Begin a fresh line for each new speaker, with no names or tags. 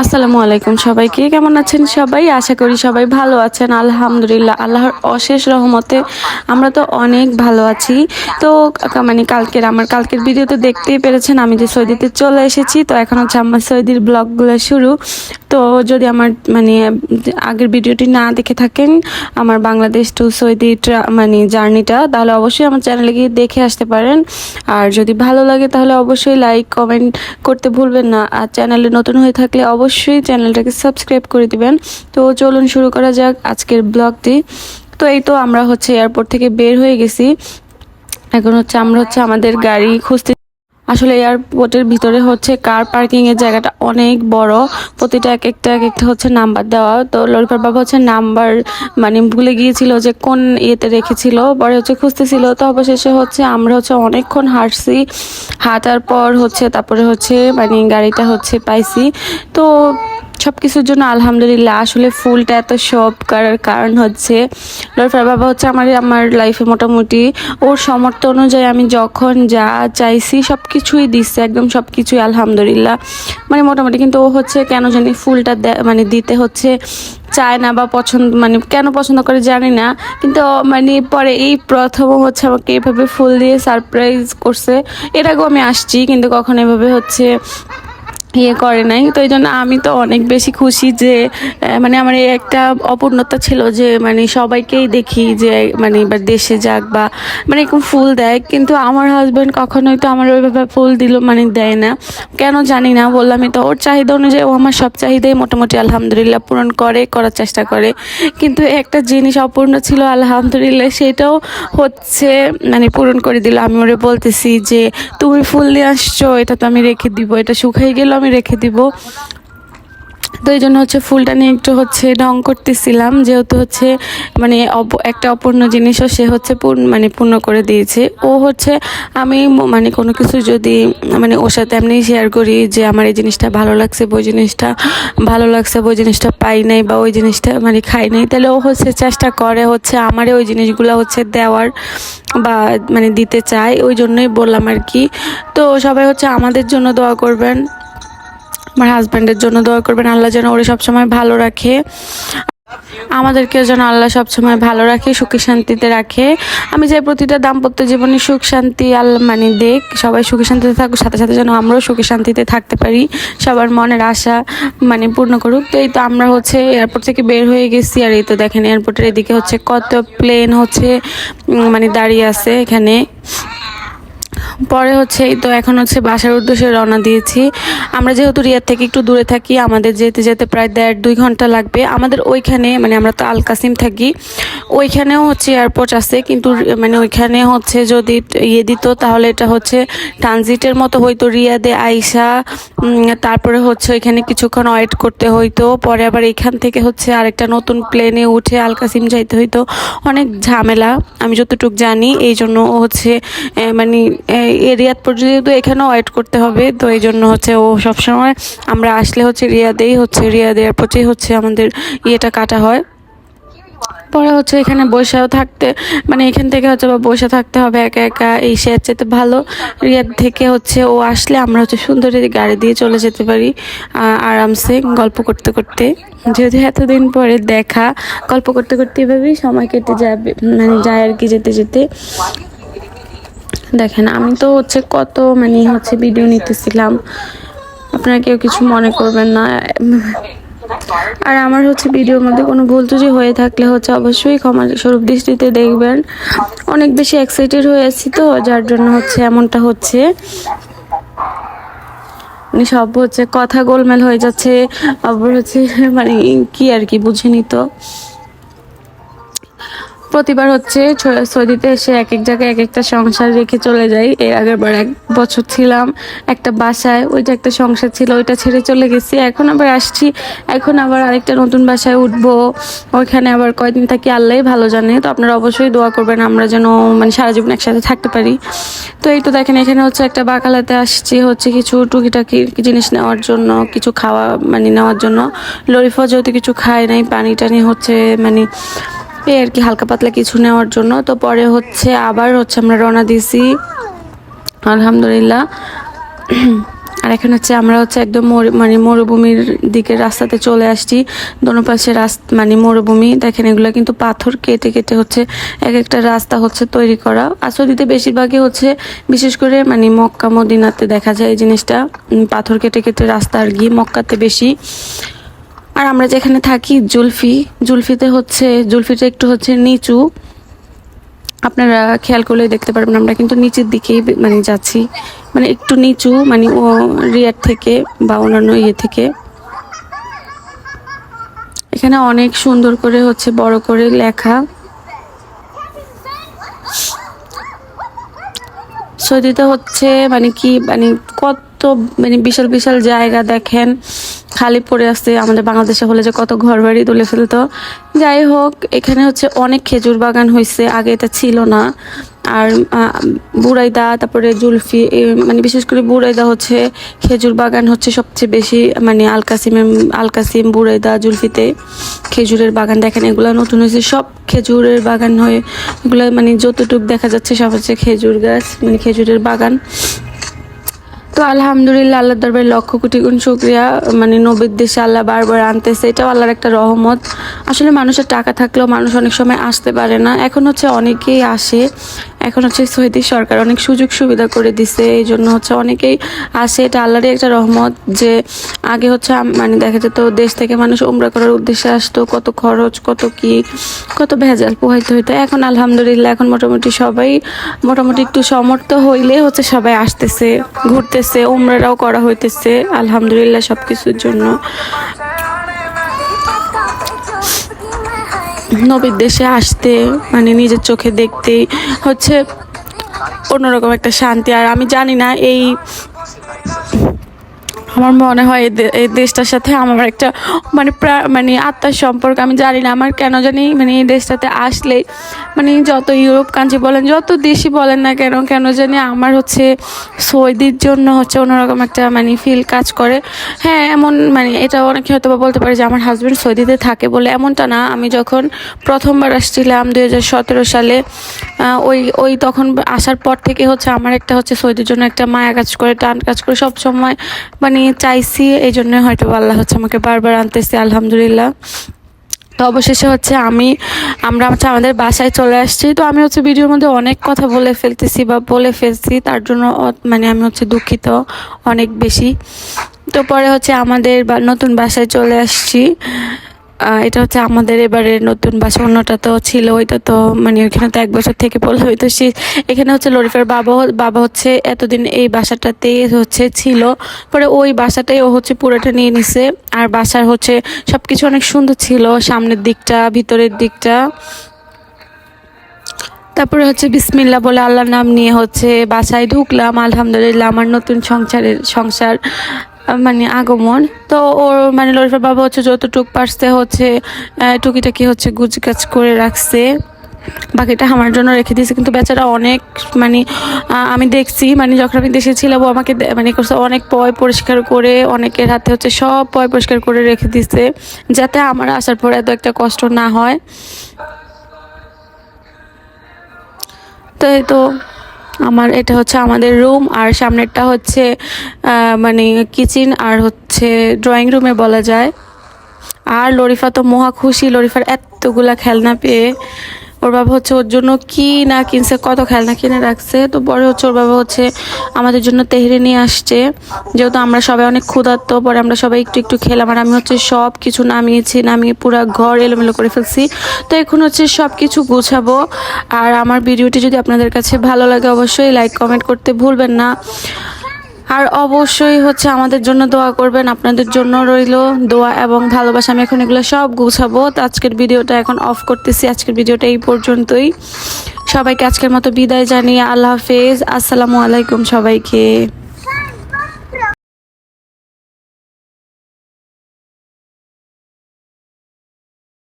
আসসালামু আলাইকুম সবাইকে। কেমন আছেন সবাই? আশা করি সবাই ভালো আছেন। আলহামদুলিল্লাহ, আল্লাহর অশেষ রহমতে আমরা তো অনেক ভালো আছি। তো মানে কালকের, আমার কালকের ভিডিওতে দেখতেই পেরেছেন, আমি যে সৌদিতে চলে এসেছি, তো এখন হচ্ছে আমার সৌদির ব্লগগুলো শুরু। তো, যদি আমার মানে আগের ভিডিওটি না দেখে থাকেন, আমার বাংলাদেশ টু সৌদি মানে জার্নিটা তাহলে অবশ্যই আমার চ্যানেলে গিয়ে দেখে আসতে পারেন। আর যদি ভালো লাগে, তাহলে অবশ্যই লাইক কমেন্ট করতে ভুলবেন না। আর চ্যানেলে নতুন হয়ে থাকলে অবশ্যই চ্যানেলটাকে সাবস্ক্রাইব করে দিবেন। তো চলুন শুরু করা যাক আজকের ব্লগটি। তো এই তো আমরা হচ্ছে এয়ারপোর্ট থেকে বের হয়ে গেছি। এখন হচ্ছে আমরা হচ্ছে আমাদের গাড়ি খুঁজতে আসলে এয়ারপোর্টের ভিতরে হচ্ছে কার পার্কিং এর জায়গাটা অনেক বড়। প্রতিটা এক একটা এক একটা হচ্ছে নাম্বার দেওয়া। তো লরিফার বাবা হচ্ছে নাম্বার মানে ভুলে গিয়েছিল যে কোন ইয়েতে রেখেছিল, পরে হচ্ছে খুঁজতেছিল। তো অবশেষে হচ্ছে আমরা হচ্ছে অনেকক্ষণ হাঁটছি। হাঁটার পর হচ্ছে তারপরে হচ্ছে মানে গাড়িটা হচ্ছে পাইছি। তো সব কিছুর জন্য আলহামদুলিল্লাহ। আসলে ফুলটা এত সব করার কারণ হচ্ছে লরিফার বাবা হচ্ছে আমার আমার লাইফে মোটামুটি ওর সমর্থ অনুযায়ী আমি যখন যা চাইছি সব কিছুই দিচ্ছে, একদম সব কিছুই আলহামদুলিল্লাহ। মানে মোটামুটি কিন্তু ও হচ্ছে কেন জানি ফুলটা মানে দিতে হচ্ছে, চায় না বা পছন্দ মানে কেন পছন্দ করে জানি না। কিন্তু মানে পরে এই প্রথম হচ্ছে আমাকে এভাবে ফুল দিয়ে সারপ্রাইজ করছে। এর আগেও আমি আসছি, কিন্তু কখনো এভাবে হচ্ছে ইয়ে করে নাই। তো এই জন্য আমি তো অনেক বেশি খুশি যে মানে আমার এই একটা অপূর্ণতা ছিল যে মানে সবাইকেই দেখি যে মানে এবার দেশে যাক বা মানে এরকম ফুল দেয়। কিন্তু আমার হাজব্যান্ড কখনোই তো আমার ওইভাবে ফুল দিল মানে দেয় না। কেন জানি না বললামই তো, ওর চাহিদা অনুযায়ী ও আমার সব চাহিদাই মোটামুটি আলহামদুলিল্লাহ পূরণ করে, করার চেষ্টা করে। কিন্তু একটা জিনিস অপূর্ণ ছিল, আলহামদুলিল্লাহ সেটাও হচ্ছে মানে পূরণ করে দিল। আমি ওরে বলতেছি যে, তুমি ফুল নিয়ে আসছো, এটা তো আমি রেখে দিব, এটা শুকাই গেলে আমি রেখে দিব। তো এই জন্য হচ্ছে ফুলটা নিয়ে একটু হচ্ছে ঢং করতেছিলাম, যেহেতু হচ্ছে মানে একটা অপূর্ণ জিনিসও সে হচ্ছে পূর্ণ মানে পূর্ণ করে দিয়েছে। ও হচ্ছে আমি মানে কোনো কিছু যদি মানে ওর সাথে এমনি শেয়ার করি যে আমার এই জিনিসটা ভালো লাগছে ওই জিনিসটা ভালো লাগছে ওই জিনিসটা পাই নাই বা ওই জিনিসটা মানে খাই নাই, তাহলে ও হচ্ছে চেষ্টা করে হচ্ছে আমারে ওই জিনিসগুলো হচ্ছে দেওয়ার বা মানে দিতে চায়, ওই জন্যই বললাম আর কি। তো সবাই হচ্ছে আমাদের জন্য দোয়া করবেন। আমার হাজব্যান্ডের জন্য দোয়া করবেন, আল্লাহ যেন ওরে সবসময় ভালো রাখে। আমাদেরকে যেন আল্লাহ সবসময় ভালো রাখে, সুখী শান্তিতে রাখে। আমি চাই প্রতিটা দাম্পত্য জীবনে সুখ, শান্তি আল্লাহ মানে দেখ, সবাই সুখী শান্তিতে থাকুক, সাথে সাথে যেন আমরাও সুখী শান্তিতে থাকতে পারি। সবার মনের আশা মানে পূর্ণ করুক। তো এই তো আমরা হচ্ছে এয়ারপোর্ট থেকে বের হয়ে গেছি, আর এই তো দেখেন এয়ারপোর্টের এদিকে হচ্ছে কত প্লেন হচ্ছে মানে দাঁড়িয়ে আছে এখানে। পরে হচ্ছে এই তো এখন হচ্ছে বাসার উদ্দেশ্যে রওনা দিয়েছি। আমরা যেহেতু রিয়ার থেকে একটু দূরে থাকি, আমাদের যেতে যেতে প্রায় দেড় দুই ঘণ্টা লাগবে। আমাদের ওইখানে মানে আমরা তো আল কাসিম থাকি, ওইখানেও হচ্ছে এয়ারপোর্ট আছে, কিন্তু মানে ওইখানে হচ্ছে যদি ইয়ে দিত তাহলে এটা হচ্ছে ট্রানজিটের মতো হইতো। রিয়াদে আইসা তারপরে হচ্ছে ওইখানে কিছুক্ষণ ওয়েট করতে হইতো। পরে আবার এখান থেকে হচ্ছে আরেকটা নতুন প্লেনে উঠে আল কাসিম যাইতে হইতো। অনেক ঝামেলা, আমি যতটুকু জানি এই জন্য হচ্ছে মানে রিয়াদ পর্যন্ত এখানেও ওয়েট করতে হবে। তো এই জন্য হচ্ছে ও সবসময় আমরা আসলে হচ্ছে রিয়াদেই হচ্ছে, রিয়াদ এয়ারপোর্টেই হচ্ছে আমাদের ইয়েটা কাটা হয়। পরে হচ্ছে এখানে বসেও থাকতে মানে এখান থেকে হচ্ছে বা বসে থাকতে হবে একা একা, এই শেয়ার যেতে ভালো। রিয়ার থেকে হচ্ছে ও আসলে আমরা হচ্ছে সুন্দর গাড়ি দিয়ে চলে যেতে পারি আরামসে গল্প করতে করতে। যেহেতু এতদিন পরে দেখা, গল্প করতে করতে এভাবেই সময় কেটে যাবে মানে যায় আর কি যেতে যেতে। দেখেন, আমি তো হচ্ছে কত মানে হচ্ছে ভিডিও নিতেছিলাম। আপনারা কেউ কিছু মনে করবেন না। আর আমার হচ্ছে ভিডিওর মধ্যে কোনো ভুল ত্রুটি হয়ে থাকলে হচ্ছে অবশ্যই ক্ষমা স্বরূপ দৃষ্টিতে দেখবেন। অনেক বেশি এক্সাইটেড হয়ে আছি তো, যার জন্য হচ্ছে এমনটা হচ্ছে। মানে সব হচ্ছে কথা গোলমেল হয়ে যাচ্ছে। আবার হচ্ছে মানে কি আর কি, বুঝিনি তো। প্রতিবার হচ্ছে সৌদিতে এসে এক এক জায়গায় এক একটা সংসার রেখে চলে যাই। এর আগের বার এক বছর ছিলাম একটা বাসায়, ওইটা একটা সংসার ছিল, ওইটা ছেড়ে চলে গেছি। এখন আবার আসছি, এখন আবার আরেকটা নতুন বাসায় উঠবো। ওইখানে আবার কয়দিন থাকি আল্লাহ ভালো জানে। তো আপনারা অবশ্যই দোয়া করবেন আমরা যেন মানে সারা জীবন একসাথে থাকতে পারি। তো এই তো দেখেন, এখানে হচ্ছে একটা বাকালাতে আসছি, হচ্ছে কিছু টুকিটাকি জিনিস নেওয়ার জন্য, কিছু খাওয়া মানে নেওয়ার জন্য। লরিফা যেহেতু কিছু খায় নাই পানি টানি হচ্ছে মানে এই আর কি, হালকা পাতলা কিছু নেওয়ার জন্য। তো পরে হচ্ছে আবার হচ্ছে আমরা রওনা দিয়েছি আলহামদুলিল্লাহ। আর এখন হচ্ছে আমরা হচ্ছে একদম মানে মরুভূমির দিকে রাস্তাতে চলে আসছি। দোনো পাশে রাস্তা মানে মরুভূমি। দেখেন এগুলো কিন্তু পাথর কেটে কেটে হচ্ছে এক একটা রাস্তা হচ্ছে তৈরি করা। আর সৌদিতে বেশিরভাগই হচ্ছে বিশেষ করে মানে মক্কা, মদিনাতে দেখা যায় এই জিনিসটা। পাথর কেটে কেটে রাস্তা আর কি মক্কাতে বেশি। আর আমরা যেখানে থাকি, জুলফি, জুলফিতে হচ্ছে, জুলফিটা একটু হচ্ছে নিচু। আপনারা খেয়াল করলে দেখতে পারবেন, আমরা কিন্তু নিচের দিকেই মানে যাচ্ছি। মানে একটু নিচু মানে ও রিয়ার থেকে বা অন্যান্য ইয়ে থেকে। এখানে অনেক সুন্দর করে হচ্ছে বড় করে লেখা। সৌদিতে হচ্ছে মানে কি মানে কত মানে বিশাল বিশাল জায়গা দেখেন। খালি পড়ে আছে আমাদের বাংলাদেশে হলে যে কত ঘর বাড়ি তুলে ফেলতো। যাই হোক, এখানে হচ্ছে অনেক খেজুর বাগান হয়েছে আগে এটা ছিল না। আর বুড়াইদা তারপরে জুলফি মানে বিশেষ করে বুড়াইদা হচ্ছে খেজুর বাগান হচ্ছে সবচেয়ে বেশি মানে আলকাসিমে, আলকাসিম বুড়াইদা জুলফিতে খেজুরের বাগান দেখেন, এগুলো নতুন হয়েছে সব খেজুরের বাগান হয়ে, এগুলো মানে যতটুক দেখা যাচ্ছে সব হচ্ছে খেজুর গাছ মানে খেজুরের বাগান। তো আলহামদুলিল্লাহ আল্লাহ দরবারে লক্ষ কোটি গুণ শুক্রিয়া। মানে নবীর দেশে আল্লাহ বারবার আনতেছে, এটাও আল্লাহর একটা রহমত। আসলে মানুষের টাকা থাকলেও মানুষ অনেক সময় আসতে পারে না। এখন হচ্ছে অনেকেই আসে এখন হচ্ছে সৌদি সরকার অনেক সুযোগ সুবিধা করে দিছে, এই জন্য হচ্ছে অনেকেই আসে এটা আল্লাহরই একটা রহমত যে আগে হচ্ছে মানে দেখা যেত দেশ থেকে মানুষ উমরা করার উদ্দেশ্যে আসতো, কত খরচ, কত কি, কত ভেজাল পোহাইতে হইতো। এখন আলহামদুলিল্লাহ, এখন মোটামুটি সবাই মোটামুটি একটু সমর্থ হইলে হচ্ছে সবাই আসতেছে, ঘুরতেছে, উমরারাও করা হইতেছে, আলহামদুলিল্লাহ সব কিছুর জন্য। নবীর দেশে আসতে মানে নিজের চোখে দেখতে, হচ্ছে অন্যরকম একটা শান্তি। আর আমি জানি না এই আমার মনে হয় এই দেশটার সাথে আমার একটা মানে মানে আত্মার সম্পর্ক। আমি জানি না আমার কেন জানি মানে এই দেশটাতে আসলে মানে যত ইউরোপ কান্ট্রি বলেন, যত দেশই বলেন না কেন কেন জানি আমার হচ্ছে সৌদির জন্য হচ্ছে অন্যরকম একটা মানে ফিল কাজ করে। হ্যাঁ এমন মানে এটা অনেকে হয়তো বা বলতে পারে যে আমার হাজব্যান্ড সৌদিতে থাকে বলে এমনটা না। আমি যখন প্রথমবার আসছিলাম দুই হাজার সতেরো সালে ওই ওই তখন আসার পর থেকে হচ্ছে আমার একটা হচ্ছে সৌদির জন্য একটা মায়া কাজ করে, টান কাজ করে সব সময় মানে চাইছি এই জন্য হয়তো আল্লাহ হচ্ছে আমাকে বারবার আনতেছি, আলহামদুলিল্লাহ। তো অবশেষে হচ্ছে আমি, আমরা হচ্ছে আমাদের বাসায় চলে আসছি। তো আমি হচ্ছে ভিডিওর মধ্যে অনেক কথা বলে ফেলতেছি বা বলে ফেলছি, তার জন্য মানে আমি হচ্ছে দুঃখিত অনেক বেশি। তো পরে হচ্ছে আমাদের নতুন বাসায় চলে আসছি। এটা হচ্ছে আমাদের এবারে নতুন বাসা অন্যটা তো ছিল, ওইটা তো মানে ওইখানে তো এক বছর থেকে পড়লে হয়তো সে, এখানে হচ্ছে লরিফার বাবা বাবা হচ্ছে এতদিন এই বাসাটাতেই হচ্ছে ছিল, পরে ওই বাসাটাই ও হচ্ছে পুরোটা নিয়ে নিছে, আর বাসার হচ্ছে সবকিছু অনেক সুন্দর ছিল, সামনের দিকটা, ভিতরের দিকটা। তারপরে হচ্ছে বিসমিল্লা বলে আল্লাহর নাম নিয়ে হচ্ছে বাসায় ঢুকলাম, আলহামদুলিল্লাহ আমার নতুন সংসারের, সংসার মানে আগমন। তো ওর মানে লরিফার বাবা হচ্ছে যতটুক পারছে হচ্ছে টুকিটাকি হচ্ছে গুজগাছ করে রাখছে। বাকিটা আমার জন্য রেখে দিয়েছে। কিন্তু বেচারা অনেক মানে আমি দেখছি মানে যখন আমি দেশে ছিলাম, ও আমাকে মানে করছে অনেক পয় পরিষ্কার করে, অনেকের হাতে হচ্ছে সব পয় পরিষ্কার করে রেখে দিছে যাতে আমার আসার পর এত একটা কষ্ট না হয়। তো এই তো আমার এটা হচ্ছে আমাদের রুম আর সামনেরটা হচ্ছে মানে কিচেন আর হচ্ছে ড্রয়িং রুমে বলা যায়। আর লরিফা তো মহা খুশি, লরিফার এতগুলা খেলনা পেয়ে ওর বাবা হচ্ছে ওর জন্য কি না কিনছে, কত খেলনা কিনে রাখছে, তো পরে হচ্ছে ওর বাবা হচ্ছে আমাদের জন্য তেহরি নিয়ে আসছে। যেহেতু আমরা সবাই অনেক ক্ষুধার্ত, পরে আমরা সবাই একটু একটু খেলাম, আর আমি হচ্ছে সব কিছু নামিয়েছি, নামিয়ে পুরো ঘর এলোমেলো করে ফেলছি। তো এখন হচ্ছে সব কিছু গুছাবো। আর আমার ভিডিওটি যদি আপনাদের কাছে ভালো লাগে, অবশ্যই লাইক কমেন্ট করতে ভুলবেন না। আর অবশ্যই হচ্ছে আমাদের জন্য দোয়া করবেন, আপনাদের জন্য রইল দোয়া এবং ভালোবাসা। আমি এখন এগুলো সব গুছাবো। তো আজকের ভিডিওটা এখন অফ করতেছি। আজকের ভিডিওটা এই পর্যন্তই। সবাইকে আজকের মতো বিদায় জানিয়ে আল্লাহ হাফেজ। আসসালামু আলাইকুম সবাইকে।